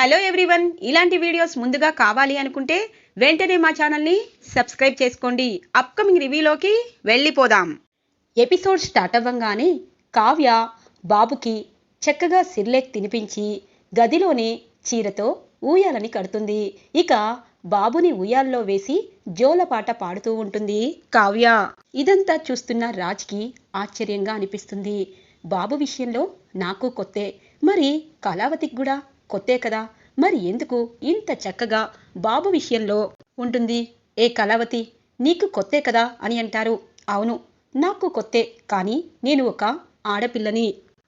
Hello everyone. ఇలాంటి videos ముందుగా కావాలి అనుకుంటే వెంటనే మా ఛానల్ని సబ్స్క్రైబ్ చేసుకోండి. అప్కమింగ్ రివ్యూలోకి వెళ్ళిపోదాం. ఎపిసోడ్ స్టార్ట్ అవ్వంగానే కావ్య బాబుకి చక్కగా సిర్లేక్ తినిపించి గదిలోనే చీరతో ఊయాలని కడుతుంది. ఇక బాబుని ఉయ్యాల్లో వేసి జోలపాట పాడుతూ ఉంటుంది కావ్య. ఇదంతా చూస్తున్న రాజ్కి ఆశ్చర్యంగా అనిపిస్తుంది. బాబు విషయంలో నాకు కొత్తే. మరి కళావతికి కూడా కొత్తే కదా. మరి ఎందుకు ఇంత చక్కగా బాబు విషయంలో ఉంటుంది? ఏ కళావతి? నీకు కొత్తే కదా అని అంటారు. అవును నాకు కొత్తే కానీ నేను ఒక ఆడపిల్లని.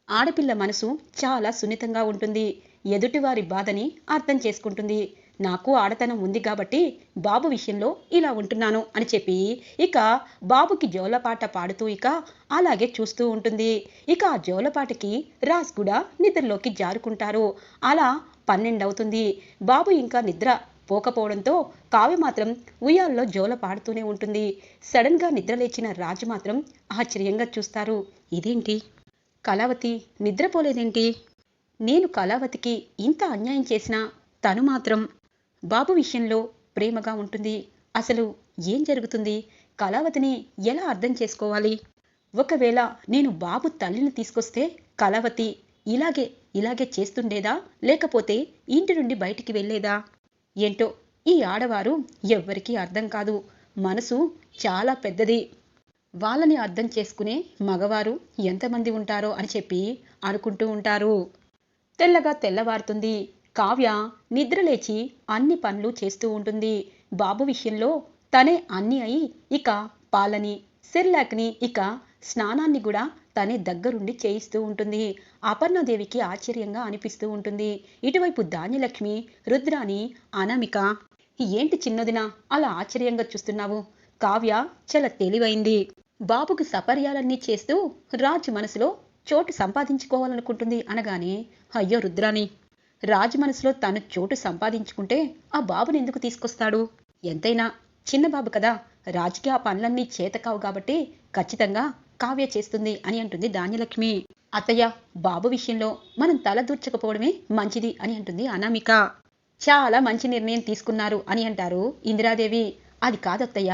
ఆడపిల్ల మనసు చాలా సున్నితంగా ఉంటుంది. ఎదుటివారి బాధని అర్థం చేసుకుంటుంది. నాకు ఆడతనం ఉంది కాబట్టి బాబు విషయంలో ఇలా ఉంటున్నాను అని చెప్పి ఇక బాబుకి జోలపాట పాడుతూ ఇక అలాగే చూస్తూ ఉంటుంది. ఇక ఆ జోలపాటకి రాజ్ కూడా నిద్రలోకి జారుకుంటారు. అలా పన్నెండు అవుతుంది బాబు ఇంకా నిద్ర పోకపోవడంతో కావ్య మాత్రం ఉయ్యాల్లో జోల పాడుతూనే ఉంటుంది. సడన్గా నిద్రలేచిన రాజు మాత్రం ఆశ్చర్యంగా చూస్తారు. ఇదేంటి? కళావతి నిద్రపోలేదేంటి? నేను కళావతికి ఇంత అన్యాయం చేసినా తను మాత్రం బాబు విషయంలో ప్రేమగా ఉంటుంది. అసలు ఏం జరుగుతుంది? కళావతిని ఎలా అర్థం చేసుకోవాలి? ఒకవేళ నేను బాబు తల్లిని తీసుకొస్తే కళావతి ఇలాగే ఇలాగే చేస్తుండేదా? లేకపోతే ఇంటి నుండి బయటికి వెళ్ళేదా? ఏంటో ఈ ఆడవారు ఎవ్వరికీ అర్థం కాదు. మనసు చాలా పెద్దది. వాళ్ళని అర్థం చేసుకునే మగవారు ఎంతమంది ఉంటారో అని చెప్పి అనుకుంటూ ఉంటారు. తెల్లగా తెల్లవారుతుంది. కావ్య నిద్రలేచి అన్ని పనులు చేస్తూ ఉంటుంది. బాబు విషయంలో తనే అన్ని అయి ఇక పాలని సెర్లాక్ని ఇక స్నానాన్ని కూడా తనే దగ్గరుండి చేయిస్తూ ఉంటుంది. అపర్ణదేవికి ఆశ్చర్యంగా అనిపిస్తూ ఉంటుంది. ఇటువైపు ధాన్యలక్ష్మి రుద్రాని అనామిక ఏంటి చిన్నదిన అలా ఆశ్చర్యంగా చూస్తున్నావు? కావ్య చాలా తెలివైంది. బాబుకు సపర్యాలన్నీ చేస్తూ రాజు మనసులో చోటు సంపాదించుకోవాలనుకుంటుంది అనగానే అయ్యో రుద్రాని రాజు మనసులో తను చోటు సంపాదించుకుంటే ఆ బాబుని ఎందుకు తీసుకొస్తాడు? ఎంతైనా చిన్న బాబు కదా రాజుకి ఆ పనులన్నీ చేతకావు కాబట్టి ఖచ్చితంగా కావ్య చేస్తుంది అని అంటుంది ధాన్యలక్ష్మి. అత్తయ్య బాబు విషయంలో మనం తల దూర్చకపోవడమే మంచిది అని అంటుంది అనామిక. చాలా మంచి నిర్ణయం తీసుకున్నారు అని అంటారు ఇందిరాదేవి. అది కాదత్తయ్య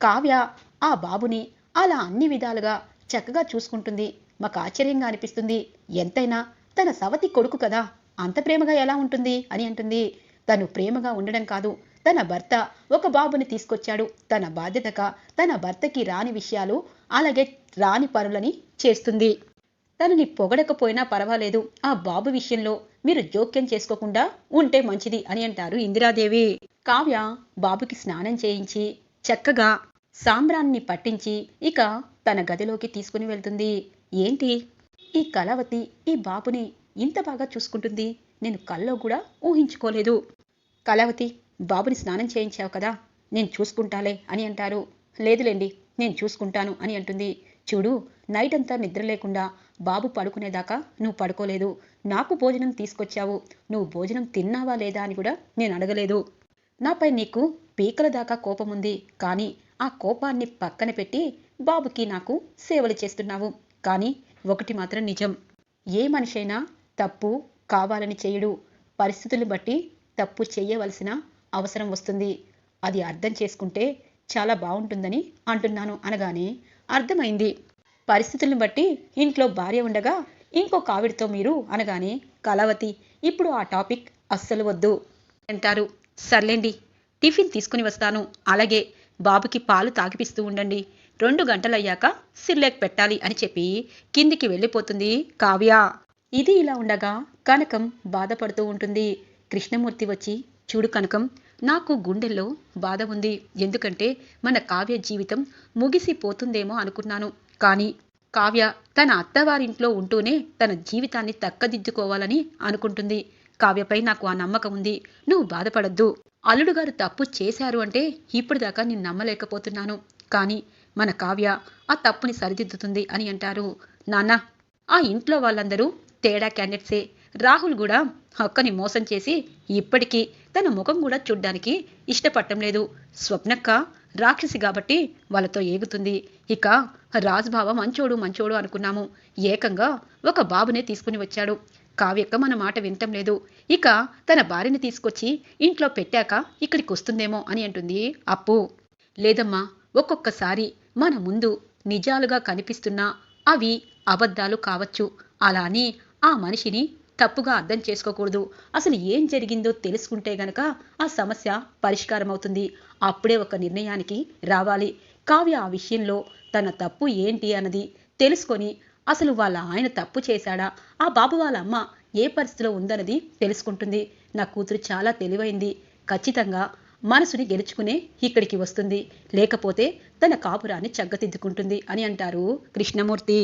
కావ్య ఆ బాబుని అలా అన్ని విధాలుగా చక్కగా చూసుకుంటుంది. మాకు ఆశ్చర్యంగా అనిపిస్తుంది. ఎంతైనా తన సవతి కొడుకు కదా అంత ప్రేమగా ఎలా ఉంటుంది? అని అంటుంది. తను ప్రేమగా ఉండడం కాదు. తన భర్త ఒక బాబుని తీసుకొచ్చాడు. తన బాధ్యతగా తన భర్తకి రాని విషయాలు అలాగే రాని పనులని చేస్తుంది. తనని పొగడకపోయినా పర్వాలేదు. ఆ బాబు విషయంలో మీరు జోక్యం చేసుకోకుండా ఉంటే మంచిది అని అంటారు ఇందిరాదేవి. కావ్య బాబుకి స్నానం చేయించి చక్కగా సాంబ్రాన్ని పట్టించి ఇక తన గదిలోకి తీసుకుని వెళ్తుంది. ఏంటి? ఈ కళావతి ఈ బాబుని ఇంత బాగా చూసుకుంటుంది. నేను కల్లో కూడా ఊహించుకోలేదు. కళావతి బాబుని స్నానం చేయించావు కదా? నేను చూసుకుంటాలే అని అంటారు. లేదులేండి నేను చూసుకుంటాను అని అంటుంది. చూడు నైట్ అంతా నిద్ర లేకుండా బాబు పడుకునేదాకా నువ్వు పడుకోలేదు. నాకు భోజనం తీసుకొచ్చావు. నువ్వు భోజనం తిన్నావా లేదా అని కూడా నేను అడగలేదు. నాపై నీకు పీకల దాకా కోపం ఉంది కానీ ఆ కోపాన్ని పక్కన పెట్టి బాబుకి నాకు సేవలు చేస్తున్నావు. కానీ ఒకటి మాత్రం నిజం. ఏ మనిషైనా తప్పు కావాలని చేయడు. పరిస్థితులను బట్టి తప్పు చేయవలసిన అవసరం వస్తుంది. అది అర్థం చేసుకుంటే చాలా బాగుంటుందని అంటున్నాను అనగానే అర్థమైంది. పరిస్థితులను బట్టి ఇంట్లో భార్య ఉండగా ఇంకొక ఆవిడతో మీరు అనగానే కళావతి ఇప్పుడు ఆ టాపిక్ అస్సలు వద్దు అంటారు. సర్లేండి టిఫిన్ తీసుకుని వస్తాను. అలాగే బాబుకి పాలు తాగిపిస్తూ ఉండండి. రెండు గంటలయ్యాక సిర్లేక్ పెట్టాలి అని చెప్పి కిందికి వెళ్ళిపోతుంది కావ్య. ఇది ఇలా ఉండగా కనకం బాధపడుతూ ఉంటుంది. కృష్ణమూర్తి వచ్చి చూడు కనకం నాకు గుండెల్లో బాధ ఉంది. ఎందుకంటే మన కావ్య జీవితం ముగిసిపోతుందేమో అనుకున్నాను. కానీ కావ్య తన అత్తవారింట్లో ఉంటూనే తన జీవితాన్ని తక్కదిద్దుకోవాలని అనుకుంటుంది. కావ్యపై నాకు ఆ నమ్మకం ఉంది. నువ్వు బాధపడద్దు. అల్లుడు గారు తప్పు చేశారు అంటే ఇప్పటిదాకా నేను నమ్మలేకపోతున్నాను. కానీ మన కావ్య ఆ తప్పుని సరిదిద్దుతుంది అని అంటారు. నాన్న ఆ ఇంట్లో వాళ్ళందరూ తేడా క్యాండిడేట్సే. రాహుల్ కూడా అక్కని మోసం చేసి ఇప్పటికీ తన ముఖం కూడా చూడ్డానికి ఇష్టపడటం లేదు. స్వప్నక్క రాక్షసి కాబట్టి వాళ్ళతో ఏగుతుంది. ఇక రాజ్బావ మంచోడు మంచోడు అనుకున్నాము. ఏకంగా ఒక బాబునే తీసుకుని వచ్చాడు. కావ్యక్క మన మాట వినటం లేదు. ఇక తన భార్యని తీసుకొచ్చి ఇంట్లో పెట్టాక ఇక్కడికి వస్తుందేమో అని అంటుంది అప్పు. లేదమ్మా ఒక్కొక్కసారి మన ముందు నిజాలుగా కనిపిస్తున్నా అవి అబద్ధాలు కావచ్చు. అలా అని ఆ మనిషిని తప్పుగా అర్థం చేసుకోకూడదు. అసలు ఏం జరిగిందో తెలుసుకుంటే గనక ఆ సమస్య పరిష్కారం అవుతుంది అప్పుడే ఒక నిర్ణయానికి రావాలి. కావ్య ఆ విషయంలో తన తప్పు ఏంటి అన్నది తెలుసుకొని అసలు వాళ్ళ ఆయన తప్పు చేశాడా? ఆ బాబు వాళ్ళ అమ్మ ఏ పరిస్థితిలో ఉందన్నది తెలుసుకుంటుంది. నా కూతురు చాలా తెలివైంది. ఖచ్చితంగా మనసుని గెలుచుకునే ఇక్కడికి వస్తుంది. లేకపోతే తన కాపురాన్ని చక్కదిద్దుకుంటుంది అని అంటారు కృష్ణమూర్తి.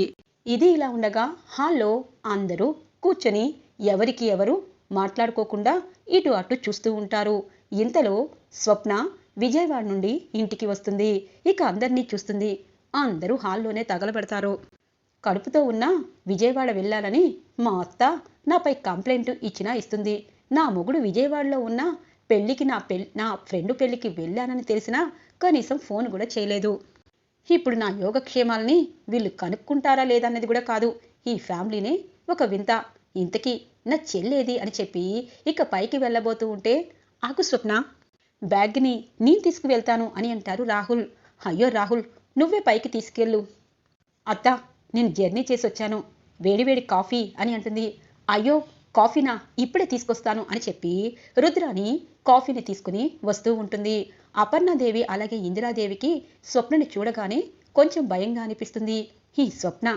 ఇది ఇలా ఉండగా హాల్లో అందరూ కూర్చొని ఎవరికి ఎవరు మాట్లాడుకోకుండా ఇటు అటు చూస్తూ ఉంటారు. ఇంతలో స్వప్న విజయవాడ నుండి ఇంటికి వస్తుంది. ఇక అందరినీ చూస్తుంది. అందరూ హాల్లోనే తగలబెడతారు. కడుపుతో ఉన్న విజయవాడ వెళ్ళాలని మా అత్త నాపై కంప్లైంట్ ఇచ్చినా ఇస్తుంది. నా మొగుడు విజయవాడలో ఉన్న పెళ్ళికి నా పెళ్ళి నా ఫ్రెండ్ పెళ్ళికి వెళ్ళానని తెలిసినా కనీసం ఫోన్ కూడా చేయలేదు. ఇప్పుడు నా యోగక్షేమాలని వీళ్ళు కనుక్కుంటారా లేదా అన్నది కూడా కాదు. ఈ ఫ్యామిలీనే ఒక వింత. ఇంతకీ నా చెల్లేది అని చెప్పి ఇక పైకి వెళ్ళబోతూ ఉంటే ఆకు స్వప్న బ్యాగ్ని నేను తీసుకువెళ్తాను అని అంటారు రాహుల్. అయ్యో రాహుల్ నువ్వే పైకి తీసుకెళ్ళు. అత్త నేను జర్నీ చేసి వచ్చాను వేడివేడి కాఫీ అని అంటుంది. అయ్యో కాఫీనా? ఇప్పుడే తీసుకొస్తాను అని చెప్పి రుద్రాని కాఫీని తీసుకుని వస్తూ ఉంటుంది. అపర్ణాదేవి అలాగే ఇందిరాదేవికి స్వప్నని చూడగానే కొంచెం భయంగా అనిపిస్తుంది. ఈ స్వప్న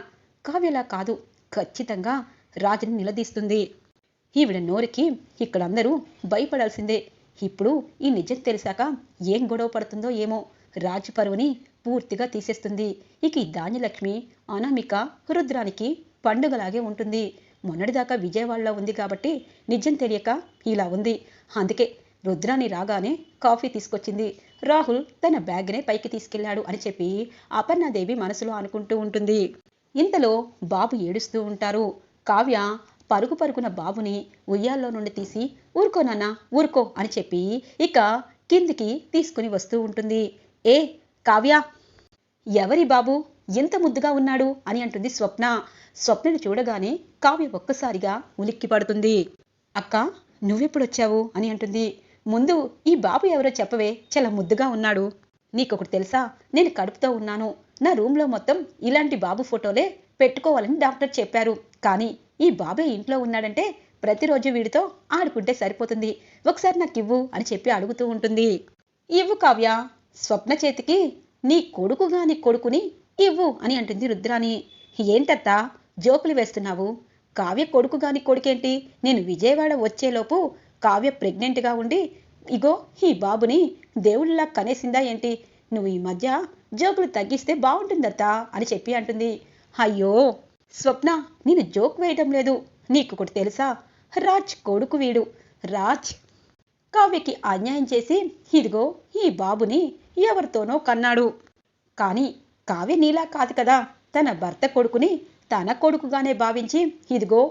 కావ్యలా కాదు ఖచ్చితంగా రాజుని నిలదీస్తుంది. ఈవిడ నోరికి ఇక్కడందరూ భయపడాల్సిందే. ఇప్పుడు ఈ నిజం తెలిసాక ఏం గొడవ పడుతుందో ఏమో రాజు పరువుని పూర్తిగా తీసేస్తుంది. ఇక ఈ ధాన్యలక్ష్మి అనామిక రుద్రానికి పండుగలాగే ఉంటుంది. మొన్నటిదాకా విజయవాడలో ఉంది కాబట్టి నిజం తెలియక ఇలా ఉంది. అందుకే రుద్రాని రాగానే కాఫీ తీసుకొచ్చింది. రాహుల్ తన బ్యాగ్నే పైకి తీసుకెళ్ళాడు అని చెప్పి అపర్ణాదేవి మనసులో అనుకుంటూ ఉంటుంది. ఇంతలో బాబు ఏడుస్తూ ఉంటారు. కావ్య పరుగు పరుగున బాబుని ఉయ్యాల్లో నుండి తీసి ఊరుకో నాన్న ఊరుకో అని చెప్పి ఇక కిందికి తీసుకుని వస్తూ ఉంటుంది. ఏ కావ్య ఎవరి బాబు? ఎంత ముద్దుగా ఉన్నాడు? అని అంటుంది స్వప్న. స్వప్నని చూడగానే కావ్య ఒక్కసారిగా ఉలిక్కి పడుతుంది అక్క నువ్వెప్పుడొచ్చావు? అని అంటుంది. ముందు ఈ బాబు ఎవరో చెప్పవే. చాలా ముద్దుగా ఉన్నాడు. నీకొకటి తెలుసా? నేను కడుపుతో ఉన్నాను. నా రూమ్లో మొత్తం ఇలాంటి బాబు ఫోటోలే పెట్టుకోవాలని డాక్టర్ చెప్పారు. కానీ ఈ బాబే ఇంట్లో ఉన్నాడంటే ప్రతిరోజు వీడితో ఆడుకుంటే సరిపోతుంది. ఒకసారి నాకు ఇవ్వు అని చెప్పి అడుగుతూ ఉంటుంది. ఇవ్వు కావ్య. స్వప్న చేతికి నీ కొడుకు నీ కొడుకుని ఇవ్వు అని అంటుంది రుద్రాని ఏంటత్తా? జోకులు వేస్తున్నావు. కావ్య కొడుకుగాని కొడుకేంటి? నేను విజయవాడ వచ్చేలోపు కావ్య ప్రెగ్నెంట్గా ఉండి ఇగో ఈ బాబుని దేవుళ్ళలా కనేసిందా ఏంటి? నువ్వు ఈ మధ్య జోకులు తగ్గిస్తే బాగుంటుందత్తా అని చెప్పి అంటుంది. అయ్యో స్వప్న నేను జోక్ వేయటం లేదు. నీకు ఒకటి తెలుసా? రాజ్ కొడుకు వీడు. రాజ్ కావ్యకి అన్యాయం చేసి ఇదిగో ఈ బాబుని ఎవరితోనో కన్నాడు. కానీ కావ్య నీలా కాదు కదా. తన భర్త కొడుకుని తన కొడుకుగానే భావించి ఇదిగో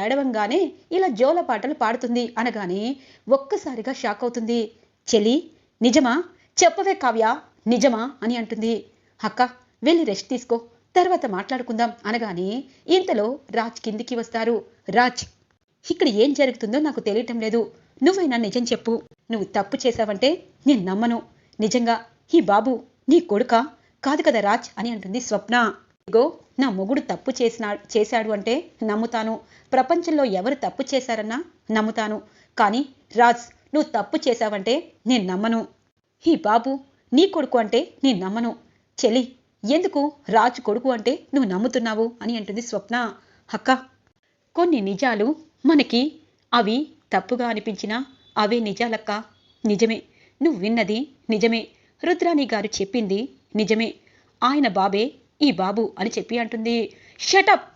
ఏడవంగానే ఇలా జోల పాటలు పాడుతుంది అనగానే ఒక్కసారిగా షాక్ అవుతుంది. చెలి నిజమా? చెప్పవే కావ్య నిజమా? అని అంటుంది. అక్క వెళ్ళి రెస్ట్ తీసుకో తర్వాత మాట్లాడుకుందాం అనగానే ఇంతలో రాజ్ కిందికి వస్తారు. రాజ్ ఇక్కడ ఏం జరుగుతుందో నాకు తెలియటం లేదు. నువ్వైనా నిజం చెప్పు. నువ్వు తప్పు చేశావంటే నేను నమ్మను. నిజంగా ఈ బాబు నీ కొడుక? కాదు కదా రాజ్? అని అంటుంది స్వప్న. ఇగో నా మొగుడు తప్పు చేసిన చేశాడు అంటే నమ్ముతాను. ప్రపంచంలో ఎవరు తప్పు చేశారన్నా నమ్ముతాను. కానీ రాజ్ నువ్వు తప్పు చేశావంటే నేను నమ్మను. ఈ బాబు నీ కొడుకు అంటే నేను నమ్మను. చెలి ఎందుకు రాజు కొడుకు అంటే నువ్వు నమ్ముతున్నావు అని అంటుంది స్వప్న. అక్క కొన్ని నిజాలు మనకి అవి తప్పుగా అనిపించినా అవే నిజాలక్క. నిజమే నువ్వు విన్నది నిజమే. రుద్రాణి గారు చెప్పింది నిజమే. ఆయన బాబే ఈ బాబు అని చెప్పి అంటుంది. షటప్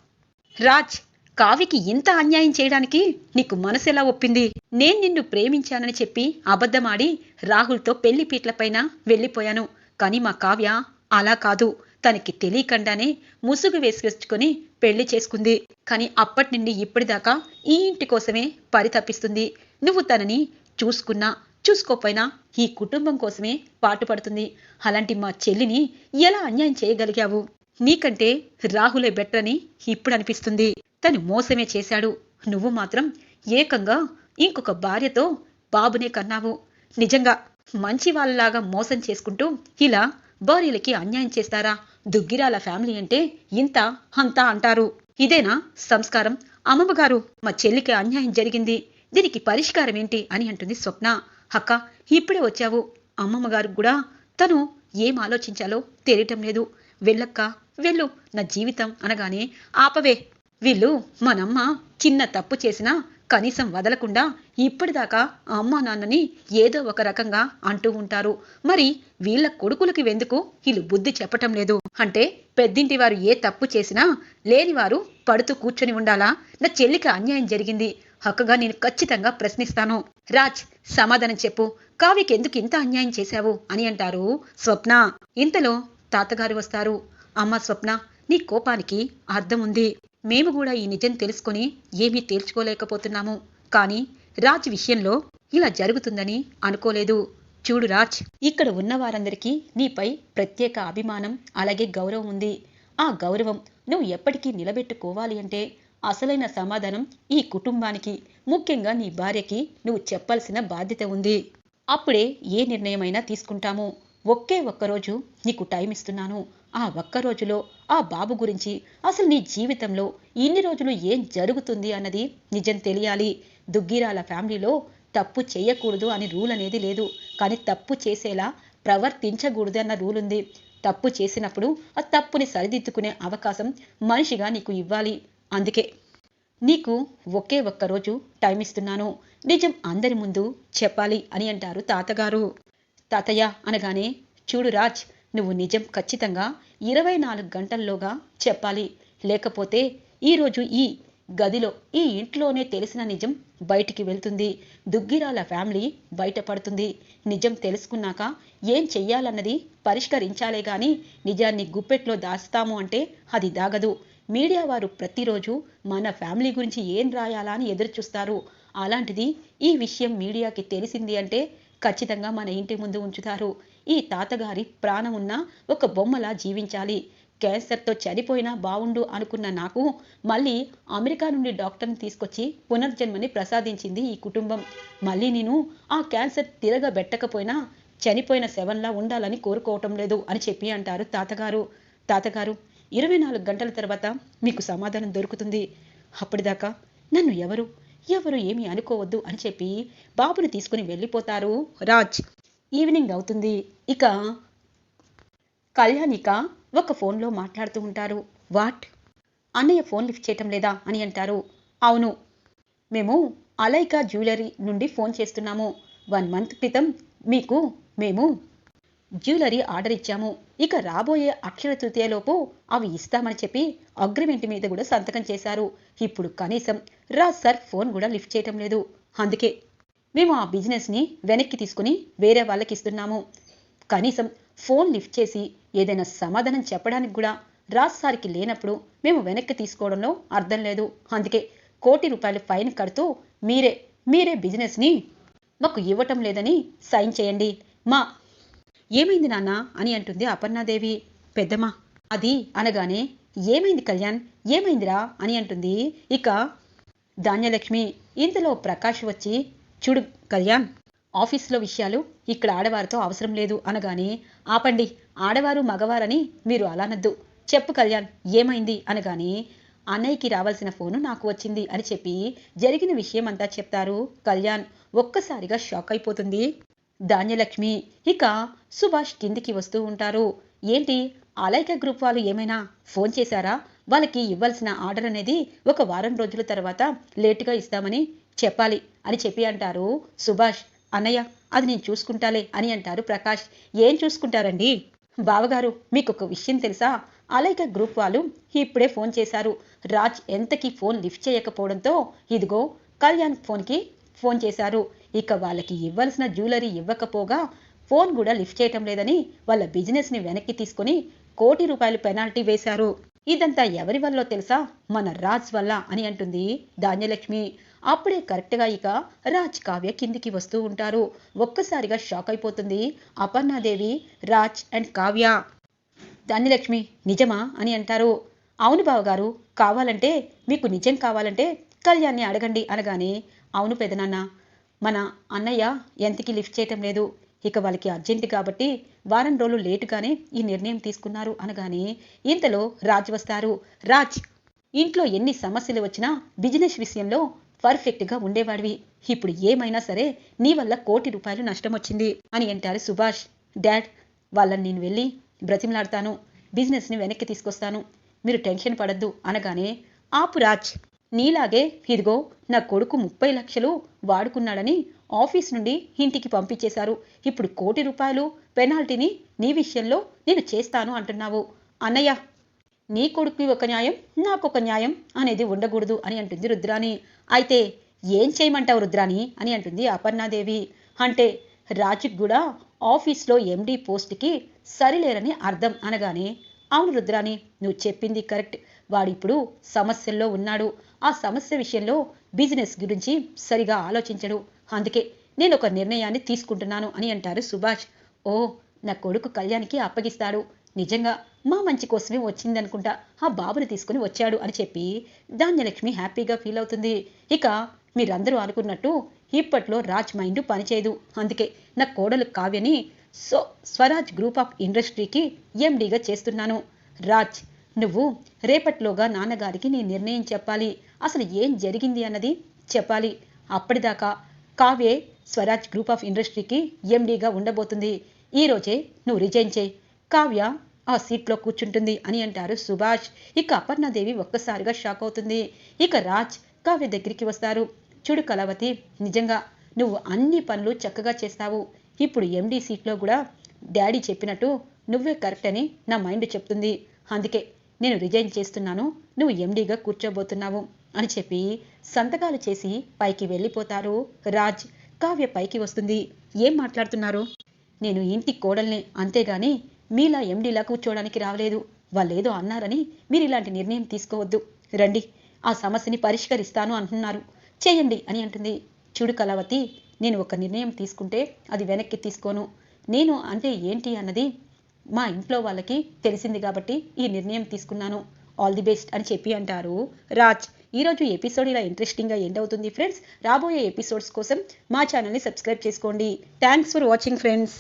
రాజ్ కావికి ఇంత అన్యాయం చేయడానికి నీకు మనసు ఎలా ఒప్పింది? నేను నిన్ను ప్రేమించానని చెప్పి అబద్ధమాడి రాహుల్తో పెళ్ళి పీట్లపైన వెళ్ళిపోయాను. కానీ మా కావ్య అలా కాదు. తనకి తెలియకుండానే ముసుగు వేసుకొచ్చుకొని పెళ్ళి చేసుకుంది. కానీ అప్పటి నుండి ఇప్పటిదాకా ఈ ఇంటి కోసమే పరితపిస్తుంది. నువ్వు తనని చూసుకున్నా చూసుకోపోయినా ఈ కుటుంబం కోసమే పాటుపడుతుంది. అలాంటి మా చెల్లిని ఎలా అన్యాయం చేయగలిగావు? నీకంటే రాహులే బెటర్ అని ఇప్పుడు అనిపిస్తుంది. తను మోసమే చేశాడు. నువ్వు మాత్రం ఏకంగా ఇంకొక భార్యతో బాబునే కన్నావు. నిజంగా మంచి వాళ్ళలాగా మోసం చేసుకుంటూ ఇలా భార్యలకి అన్యాయం చేస్తారా? దుగ్గిరాల ఫ్యామిలీ అంటే ఇంత అంతా అంటారు. ఇదేనా సంస్కారం? అమ్మమ్మగారు మా చెల్లికి అన్యాయం జరిగింది. దీనికి పరిష్కారం ఏంటి అని అంటుంది స్వప్న. అక్క ఇప్పుడే వచ్చావు. అమ్మమ్మగారు కూడా తను ఏం ఆలోచించాలో తెలియటం లేదు. వెళ్ళక్క వెళ్ళు. నా జీవితం అనగానే ఆపవే. వీళ్ళు మనమ్మ చిన్న తప్పు చేసినా కనీసం వదలకుండా ఇప్పటిదాకా అమ్మా నాన్నని ఏదో ఒక రకంగా అంటూ ఉంటారు. మరి వీళ్ళ కొడుకులకి వెందుకు వీళ్ళు బుద్ధి చెప్పటం లేదు? అంటే పెద్దింటి వారు ఏ తప్పు చేసినా లేనివారు పడుతూ కూర్చొని ఉండాలా? నా చెల్లికి అన్యాయం జరిగింది. హక్కుగా నేను ఖచ్చితంగా ప్రశ్నిస్తాను. రాజ్ సమాధానం చెప్పు. కావ్యకెందుకు ఇంత అన్యాయం చేశావు అని అంటారు స్వప్న. ఇంతలో తాతగారు వస్తారు. అమ్మ స్వప్న నీ కోపానికి అర్థం ఉంది. మేము కూడా ఈ నిజం తెలుసుకొని ఏమీ తేల్చుకోలేకపోతున్నాము. కానీ రాజ్ విషయంలో ఇలా జరుగుతుందని అనుకోలేదు. చూడు రాజ్ ఇక్కడ ఉన్న వారందరికీ నీపై ప్రత్యేక అభిమానం అలాగే గౌరవం ఉంది. ఆ గౌరవం నువ్వు ఎప్పటికీ నిలబెట్టుకోవాలి అంటే అసలైన సమాధానం ఈ కుటుంబానికి. ముఖ్యంగా నీ భార్యకి నువ్వు చెప్పాల్సిన బాధ్యత ఉంది. అప్పుడే ఏ నిర్ణయమైనా తీసుకుంటాము. ఒకే ఒక్కరోజు నీకు టైం ఇస్తున్నాను. ఆ ఒక్క రోజులో ఆ బాబు గురించి అసలు నీ జీవితంలో ఇన్ని రోజులు ఏం జరుగుతుంది అన్నది నిజం తెలియాలి. దుగ్గిరాల ఫ్యామిలీలో తప్పు చేయకూడదు అని రూల్ అనేది లేదు. కానీ తప్పు చేసేలా ప్రవర్తించకూడదు అన్న రూల్ ఉంది. తప్పు చేసినప్పుడు ఆ తప్పుని సరిదిద్దుకునే అవకాశం మనిషిగా నీకు ఇవ్వాలి. అందుకే నీకు ఒకే ఒక్క రోజు టైం ఇస్తున్నాను. నిజం అందరి ముందు చెప్పాలి అని అంటారు తాతగారు. తాతయ్య అనగానే చూడు రాజ్ నువ్వు నిజం ఖచ్చితంగా ఇరవై నాలుగు గంటల్లోగా చెప్పాలి. లేకపోతే ఈరోజు ఈ గదిలో ఈ ఇంట్లోనే తెలిసిన నిజం బయటికి వెళ్తుంది. దుగ్గిరాల ఫ్యామిలీ బయటపడుతుంది. నిజం తెలుసుకున్నాక ఏం చెయ్యాలన్నది పరిష్కరించాలే గాని నిజాన్ని గుప్పెట్లో దాస్తాము అంటే అది దాగదు. మీడియా వారు ప్రతిరోజు మన ఫ్యామిలీ గురించి ఏం రాయాలా అని ఎదురు చూస్తారు అలాంటిది ఈ విషయం మీడియాకి తెలిసింది అంటే ఖచ్చితంగా మన ఇంటి ముందు ఉంచుతారు. ఈ తాతగారి ప్రాణం ఉన్న ఒక బొమ్మలా జీవించాలి. క్యాన్సర్తో చనిపోయినా బావుండు అనుకున్న నాకు మళ్ళీ అమెరికా నుండి డాక్టర్ని తీసుకొచ్చి పునర్జన్మని ప్రసాదించింది ఈ కుటుంబం. మళ్ళీ నేను ఆ క్యాన్సర్ తిరగబెట్టకపోయినా చనిపోయిన శవంలా ఉండాలని కోరుకోవటం లేదు అని చెప్పి అంటారు తాతగారు. తాతగారు ఇరవై నాలుగు గంటల తర్వాత మీకు సమాధానం దొరుకుతుంది. అప్పటిదాకా నన్ను ఎవరు ఎవరు ఏమీ అనుకోవద్దు అని చెప్పి బాబుని తీసుకుని వెళ్ళిపోతారు రాజ్. ఈవినింగ్ అవుతుంది. ఇక కళ్యాణిక ఒక ఫోన్లో మాట్లాడుతూ ఉంటారు. వాట్? అన్నయ్య ఫోన్ లిఫ్ట్ చేయటం లేదా అని అంటారు. అవును. మేము అలైకా జ్యువెలరీ నుండి ఫోన్ చేస్తున్నాము. వన్ మంత్ క్రితం మీకు మేము జ్యువెలరీ ఆర్డర్ ఇచ్చాము. ఇక రాబోయే అక్షర తృతీయలోపు అవి ఇస్తామని చెప్పి అగ్రిమెంట్ మీద కూడా సంతకం చేశారు. ఇప్పుడు కనీసం రాజ్ సార్ ఫోన్ కూడా లిఫ్ట్ చేయటం లేదు. అందుకే మేము ఆ బిజినెస్ని వెనక్కి తీసుకుని వేరే వాళ్ళకి ఇస్తున్నాము. కనీసం ఫోన్ లిఫ్ట్ చేసి ఏదైనా సమాధానం చెప్పడానికి కూడా రాజ్ సార్కి లేనప్పుడు మేము వెనక్కి తీసుకోవడంలో అర్థం లేదు. అందుకే కోటి రూపాయలు ఫైన్ కడుతూ మీరే మీరే బిజినెస్ని మాకు ఇవ్వటం లేదని సైన్ చేయండి. మా ఏమైంది నాన్న అని అంటుంది అపర్ణాదేవి. పెద్దమ్మ అది అనగానే ఏమైంది కళ్యాణ్? ఏమైందిరా అని అంటుంది. ఇక ధాన్యలక్ష్మి ఇంతలో ప్రకాష్ వచ్చి చూడు కళ్యాణ్ ఆఫీస్లో విషయాలు ఇక్కడ ఆడవారితో అవసరం లేదు అనగానే ఆపండి ఆడవారు మగవారని మీరు అలానద్దు చెప్పు కళ్యాణ్ ఏమైంది అనగానే అన్నయ్యకి రావాల్సిన ఫోను నాకు వచ్చింది అని చెప్పి జరిగిన విషయం అంతా చెప్తారు కళ్యాణ్. ఒక్కసారిగా షాక్ అయిపోతుంది. ధాన్యలక్ష్మి ఇక సుభాష్ కిందికి వస్తూ ఉంటారు. ఏంటి అలైక గ్రూప్ వాళ్ళు ఏమైనా ఫోన్ చేశారా? వాళ్ళకి ఇవ్వాల్సిన ఆర్డర్ అనేది ఒక వారం రోజుల తర్వాత లేటుగా ఇస్తామని చెప్పాలి అని చెప్పి అంటారు సుభాష్. అన్నయ్య అది నేను చూసుకుంటాలే అని అంటారు ప్రకాష్. ఏం చూసుకుంటారండి? బావగారు మీకు ఒక విషయం తెలుసా? అలైక గ్రూప్ వాళ్ళు ఇప్పుడే ఫోన్ చేశారు. రాజ్ ఎంతకి ఫోన్ లిఫ్ట్ చేయకపోవడంతో ఇదిగో కళ్యాణ్ ఫోన్కి ఫోన్ చేశారు. ఇక వాళ్ళకి ఇవ్వాల్సిన జ్యువెలరీ ఇవ్వకపోగా ఫోన్ కూడా లిఫ్ట్ చేయటం లేదని వాళ్ళ బిజినెస్ని వెనక్కి తీసుకొని కోటి రూపాయలు పెనాల్టీ వేశారు. ఇదంతా ఎవరి వల్ల తెలుసా? మన రాజ్ వల్ల అని అంటుంది ధాన్యలక్ష్మి. అప్పుడే కరెక్ట్గా ఇక రాజ్ కావ్య కిందికి వస్తూ ఉంటారు. ఒక్కసారిగా షాక్ అయిపోతుంది అపర్ణాదేవి రాజ్ అండ్ కావ్య. ధాన్యలక్ష్మి నిజమా? అని అంటారు. అవును బావగారు కావాలంటే మీకు నిజం కావాలంటే కళ్యాణ్ని అడగండి అనగానే అవును పెదనాన్న మన అన్నయ్య ఎంతకి లిఫ్ట్ చేయటం లేదు. ఇక వాళ్ళకి అర్జెంట్ కాబట్టి వారం రోజులు లేటుగానే ఈ నిర్ణయం తీసుకున్నారు అనగానే ఇంతలో రాజ్ వస్తారు. రాజ్ ఇంట్లో ఎన్ని సమస్యలు వచ్చినా బిజినెస్ విషయంలో పర్ఫెక్ట్గా ఉండేవాడివి. ఇప్పుడు ఏమైనా సరే నీ వల్ల కోటి రూపాయలు నష్టం వచ్చింది అని అంటారు సుభాష్. డాడ్ వాళ్ళని నేను వెళ్ళి బ్రతిమలాడతాను. బిజినెస్ని వెనక్కి తీసుకొస్తాను. మీరు టెన్షన్ పడద్దు అనగానే ఆపు రాజ్. నీలాగే ఇదిగో నా కొడుకు ముప్పై లక్షలు వాడుకున్నాడని ఆఫీస్ నుండి ఇంటికి పంపించేశారు. ఇప్పుడు కోటి రూపాయలు పెనాల్టీని నీ విషయంలో నేను చేస్తాను అంటున్నావు. అన్నయ్య నీ కొడుకు ఒక న్యాయం నాకొక న్యాయం అనేది ఉండకూడదు అని అంటుంది రుద్రాని అయితే ఏం చేయమంటావు రుద్రాని అని అంటుంది అపర్ణాదేవి. అంటే రాజుకి కూడా ఆఫీస్లో ఎండీ పోస్ట్కి సరిలేరని అర్థం అనగానే అవును రుద్రాని నువ్వు చెప్పింది కరెక్ట్. వాడిప్పుడు సమస్యల్లో ఉన్నాడు. ఆ సమస్య విషయంలో బిజినెస్ గురించి సరిగా ఆలోచించడు. అందుకే నేను ఒక నిర్ణయాన్ని తీసుకుంటున్నాను అని అంటారు సుభాష్. ఓ నా కొడుకు కళ్యాణ్కి అప్పగిస్తాడు. నిజంగా మా మంచి కోసమే వచ్చిందనుకుంటా ఆ బాబుని తీసుకుని వచ్చాడు అని చెప్పి ధాన్యలక్ష్మి హ్యాపీగా ఫీల్ అవుతుంది. ఇక మీరందరూ అనుకున్నట్టు ఇప్పట్లో రాజ్ మైండ్ పనిచేయదు. అందుకే నా కోడలు కావ్యని సో స్వరాజ్ గ్రూప్ ఆఫ్ ఇండస్ట్రీకి ఎండీగా చేస్తున్నాను. రాజ్ నువ్వు రేపట్లోగా నాన్నగారికి నీ నిర్ణయం చెప్పాలి. అసలు ఏం జరిగింది అన్నది చెప్పాలి. అప్పటిదాకా కావ్యే స్వరాజ్ గ్రూప్ ఆఫ్ ఇండస్ట్రీకి ఎండీగా ఉండబోతుంది. ఈ రోజే నువ్వు రిజైన్ చేయి. కావ్య ఆ సీట్లో కూర్చుంటుంది అని అంటారు సుభాష్. ఇక అపర్ణాదేవి ఒక్కసారిగా షాక్ అవుతుంది. ఇక రాజ్ కావ్య దగ్గరికి వస్తారు. చూడు కళావతి నిజంగా నువ్వు అన్ని పనులు చక్కగా చేస్తావు. ఇప్పుడు ఎండీ సీట్లో కూడా డాడీ చెప్పినట్టు నువ్వే కరెక్ట్ అని నా మైండ్ చెప్తుంది. అందుకే నేను రిజైన్ చేస్తున్నాను నువ్వు ఎండీగా కూర్చోబోతున్నావు అని చెప్పి సంతకాలు చేసి పైకి వెళ్ళిపోతారు రాజ్. కావ్య పైకి వస్తుంది. ఏం మాట్లాడుతున్నారు? నేను ఇంటి కోడల్ని అంతేగాని మీలా ఎండీలా కూర్చోవడానికి రావలేదు. వాళ్ళేదో అన్నారని మీరు ఇలాంటి నిర్ణయం తీసుకోవద్దు. రండి ఆ సమస్యని పరిష్కరిస్తాను అంటున్నారు. చేయండి అని అంటుంది. చూడు కళావతి నేను ఒక నిర్ణయం తీసుకుంటే అది వెనక్కి తీసుకోను. నేను అంటే ఏంటి అన్నది మా ఇంట్లో వాళ్ళకి తెలిసింది కాబట్టి ఈ నిర్ణయం తీసుకున్నాను. ఆల్ ది బెస్ట్ అని చెప్పి అంటారు. రాజ్ ఈరోజు ఎపిసోడ్ ఇలా ఇంట్రెస్టింగ్గా ఎండ్ అవుతుంది ఫ్రెండ్స్ రాబోయే ఎపిసోడ్స్ కోసం మా ఛానల్ని సబ్స్క్రైబ్ చేసుకోండి. Thanks for watching friends